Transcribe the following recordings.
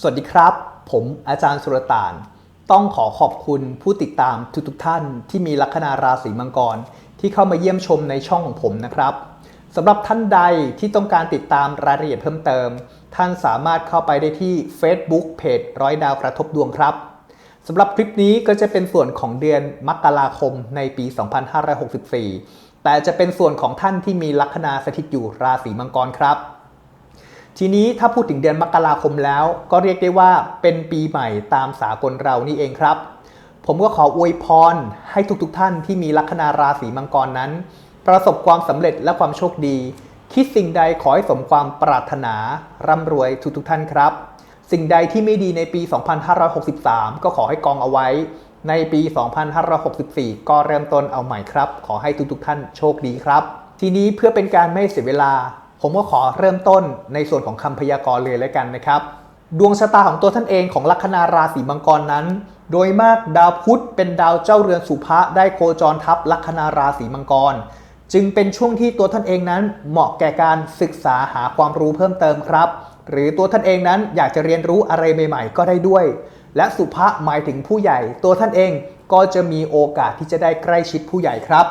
สวัสดีครับ ผมอาจารย์สุรตาน ต้องขอขอบคุณผู้ติดตามทุกๆท่านที่มีลัคนาราศีมังกร ที่เข้ามาเยี่ยมชมในช่องของผมนะครับสำหรับท่านใดที่ต้องการติดตามรายละเอียดเพิ่มเติม ท่านสามารถเข้าไปได้ที่ Facebook เพจร้อยดาวกระทบดวงครับสำหรับคลิปนี้ก็จะเป็นส่วนของเดือนมกราคมในปี 2564 แต่จะเป็นส่วนของท่านที่มีลัคนาสถิตอยู่ราศีมังกรครับ ทีนี้ถ้าพูดถึงเดือนมกราคมแล้ว ก็เรียกได้ว่าเป็นปีใหม่ตามสากลเรานี่เองครับ ผมก็ขออวยพรให้ทุกๆทท่านที่มีลัคนาราศีมังกรนั้น ประสบความสำเร็จและความโชคดี คิดสิ่งใดขอให้สมความปรารถนาร่ำรวยทุกๆทท่านครับ สิ่งใดที่ไม่ดีในปี 2563 ก็ขอให้กองเอาไว้ ในปี 2564 ก็เริ่มต้นเอาใหม่ครับ ขอให้ทุกๆทท่านโชคดีครับ ทีนี้เพื่อเป็นการไม่เสียเวลา ผมก็ขอเริ่มต้นในส่วนของคำพยากรณ์เลยแล้วกันนะครับ ดวงชะตาของตัวท่านเองของลัคนาราศีมังกรนั้น โดยมากดาวพุธเป็นดาวเจ้าเรือนสุภะได้โคจรทับลัคนาราศีมังกร จึงเป็นช่วงที่ตัวท่านเองนั้นเหมาะแก่การศึกษาหาความรู้เพิ่มเติมครับ หรือตัวท่านเองนั้นอยากจะเรียนรู้อะไรใหม่ ๆ ก็ได้ด้วย และสุภะหมายถึงผู้ใหญ่ ตัวท่านเองก็จะมีโอกาสที่จะได้ใกล้ชิดผู้ใหญ่ครับ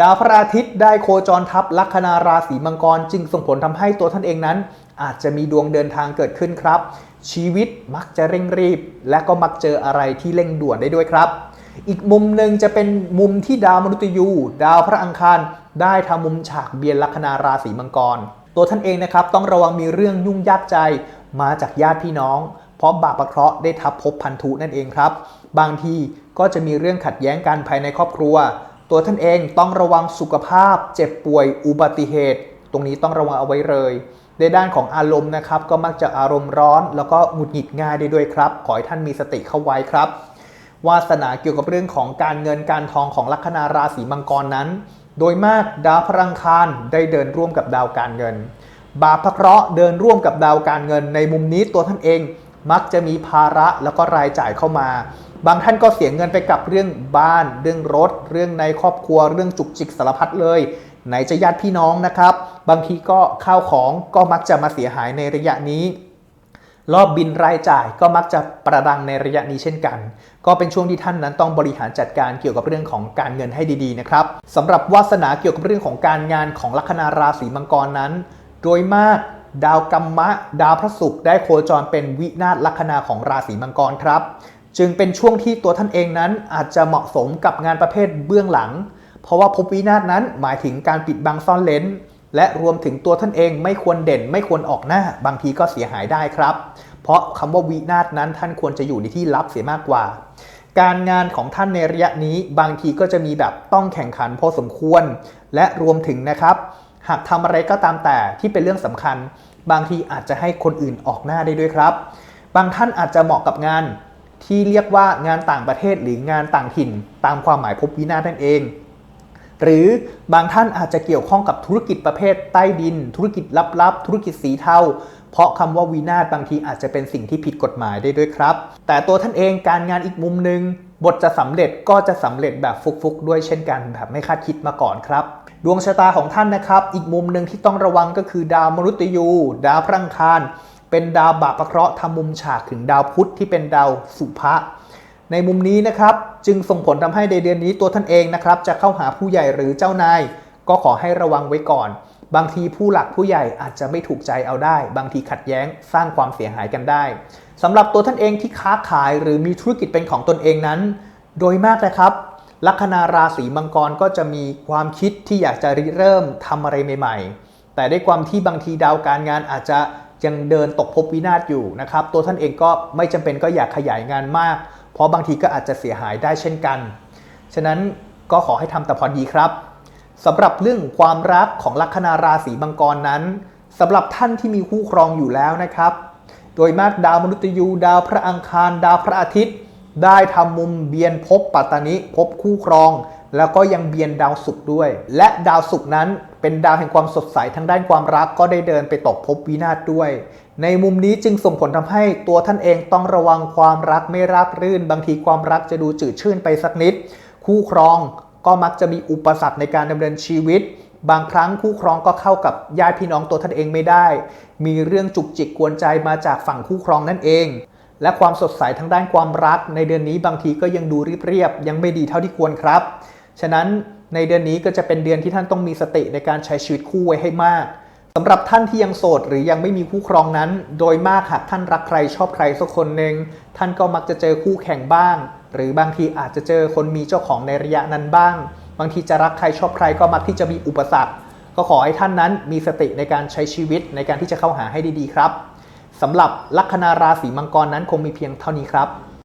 ดาวพระอาทิตย์ได้โคจรทับลัคนาราศีมังกร จึงส่งผลทำให้ตัวท่านเองนั้น อาจจะมีดวงเดินทางเกิดขึ้นครับ ชีวิตมักจะเร่งรีบ และก็มักเจออะไรที่เร่งด่วนได้ด้วยครับ อีกมุมหนึ่งจะเป็นมุมที่ดาวมนุษย์ยูดาวพระอังคาร ได้ทำมุมฉากเบียนลัคนาราศีมังกร ตัวท่านเองนะครับต้องระวังมีเรื่องยุ่งยากใจมาจากญาติพี่น้อง เพราะบาปประเคราะห์ได้ทับพบพันธุนั่นเองครับ บางทีก็จะมีเรื่องขัดแย้งกันภายในครอบครัว ตัวท่านเองต้องระวังสุขภาพ เจ็บป่วยอุบัติเหตุ ตรงนี้ต้องระวังเอาไว้เลย ในด้านของอารมณ์นะครับ ก็มักจะอารมณ์ร้อน แล้วก็หงุดหงิดง่ายได้ด้วยครับ ขอให้ท่านมีสติเข้าไว้ครับ วาสนาเกี่ยวกับเรื่องของการเงินการทองของลัคนาราศีมังกรนั้น โดยมากดาวพลังคารได้เดินร่วมกับดาวการเงิน บาปพระเคราะห์เดินร่วมกับดาวการเงิน ในมุมนี้ตัวท่านเองมักจะมีภาระแล้วก็รายจ่ายเข้ามา บางท่านก็เสียเงินไปกับเรื่องบ้าน เรื่องรถ เรื่องในครอบครัว เรื่องจุกจิกสารพัดเลย ไหนจะญาติพี่น้องนะครับ บางทีก็ข้าวของก็มักจะมาเสียหายในระยะนี้รอบบินรายจ่ายก็มักจะประดังในระยะนี้เช่นกัน ก็เป็นช่วงที่ท่านนั้นต้องบริหารจัดการเกี่ยวกับเรื่องของการเงินให้ดีๆนะครับสำหรับวาสนาเกี่ยวกับเรื่องของการงานของลัคนาราศีมังกรนั้น โดยมากดาวกัมมะ ดาวพระศุกร์ได้โคจรเป็นวินาศลัคนาของราศีมังกรครับ จึงเป็นช่วงที่ตัวท่านเองนั้นอาจจะเหมาะสมกับงานประเภทเบื้องหลัง เพราะว่าภพวินาศนั้นหมายถึงการปิดบังซ่อนเลนและรวมถึงตัวท่านเองไม่ควรเด่นไม่ควรออกหน้า บางทีก็เสียหายได้ครับ เพราะคำว่าวินาศนั้นท่านควรจะอยู่ในที่ลับเสียมากกว่า การงานของท่านในระยะนี้บางทีก็จะมีแบบต้องแข่งขันพอสมควร และรวมถึงนะครับ หากทำอะไรก็ตามแต่ที่เป็นเรื่องสำคัญ บางทีอาจจะให้คนอื่นออกหน้าได้ด้วยครับ บางท่านอาจจะเหมาะกับงาน ที่เรียกว่างานต่างประเทศหรืองานต่างถิ่น ตามความหมายภพวินาศนั่นเอง หรือบางท่านอาจจะเกี่ยวข้องกับธุรกิจประเภทใต้ดิน ธุรกิจลับๆ ธุรกิจสีเทาเพราะคำว่าวินาศบางทีอาจจะเป็นสิ่งที่ผิดกฎหมายได้ด้วยครับ แต่ตัวท่านเองการงานอีกมุมหนึ่งบทจะสำเร็จก็จะสำเร็จแบบฟุกๆ ด้วยเช่นกันแบบไม่คาดคิดมาก่อนครับ ดวงชะตาของท่านนะครับ อีกมุมหนึ่งที่ต้องระวังก็คือดาวมนุษย์ยู ดาวพระังคาร เป็นดาวบาปประเคราะห์ทำมุมฉากถึงดาวพุธที่เป็นดาวสุภะในมุมนี้นะครับจึงส่งผลทำให้ในเดือนนี้ตัวท่านเองนะครับจะเข้าหาผู้ใหญ่หรือเจ้านาย ก็ขอให้ระวังไว้ก่อน บางทีผู้หลักผู้ใหญ่อาจจะไม่ถูกใจเอาได้ บางทีขัดแย้งสร้างความเสียหายกันได้สำหรับตัวท่านเองที่ค้าขายหรือมีธุรกิจเป็นของตนเองนั้น โดยมากนะครับ ลัคนาราศีมังกรก็จะมีความคิดที่อยากจะริเริ่มทำอะไรใหม่ ๆ แต่ด้วยความที่บางทีดาวการงานอาจจะ ยังเดินตกภพวินาศอยู่นะครับ ตัวท่านเองก็ไม่จำเป็นก็อยากขยายงานมาก เพราะบางทีก็อาจจะเสียหายได้เช่นกัน ฉะนั้นก็ขอให้ทำแต่พอดีครับสำหรับเรื่องความรักของลัคนาราศีมังกรนั้นสำหรับท่านที่มีคู่ครองอยู่แล้วนะครับ โดยมากดาวมนุษย์ยูดาวพระอังคาร ดาวพระอาทิตย์ ได้ทำมุมเบียนภพปัตตานิภพคู่ครอง แล้วก็ยังเบียนดาวศุกร์ด้วย และดาวศุกร์นั้นเป็นดาวแห่งความสดใสทางด้านความรักก็ได้เดินไปตกภพวินาศด้วย ในมุมนี้จึงส่งผลทำให้ตัวท่านเองต้องระวังความรักไม่ราบรื่น บางทีความรักจะดูจืดชืดไปสักนิด คู่ครองก็มักจะมีอุปสรรคในการดำเนินชีวิต บางครั้งคู่ครองก็เข้ากับญาติพี่น้องตัวท่านเองไม่ได้ มีเรื่องจุกจิกกวนใจมาจากฝั่งคู่ครองนั่นเองและความสดใสทางด้านความรักในเดือนนี้บางทีก็ยังดูเรียบๆยังไม่ดีเท่าที่ควรครับ ฉะนั้นในเดือนนี้ก็จะเป็นเดือนที่ท่านต้องมีสติในการใช้ชีวิตคู่ไว้ให้มากสำหรับท่านที่ยังโสดหรือยังไม่มีคู่ครองนั้น โดยมากหากท่านรักใครชอบใครสักคนหนึ่งท่านก็มักจะเจอคู่แข่งบ้าง หรือบางทีอาจจะเจอคนมีเจ้าของในระยะนั้นบ้าง บางทีจะรักใครชอบใครก็มักที่จะมีอุปสรรค ก็ขอให้ท่านนั้นมีสติในการใช้ชีวิตในการที่จะเข้าหาให้ดีๆครับสำหรับลัคนาราศีมังกรนั้นคงมีเพียงเท่านี้ครับ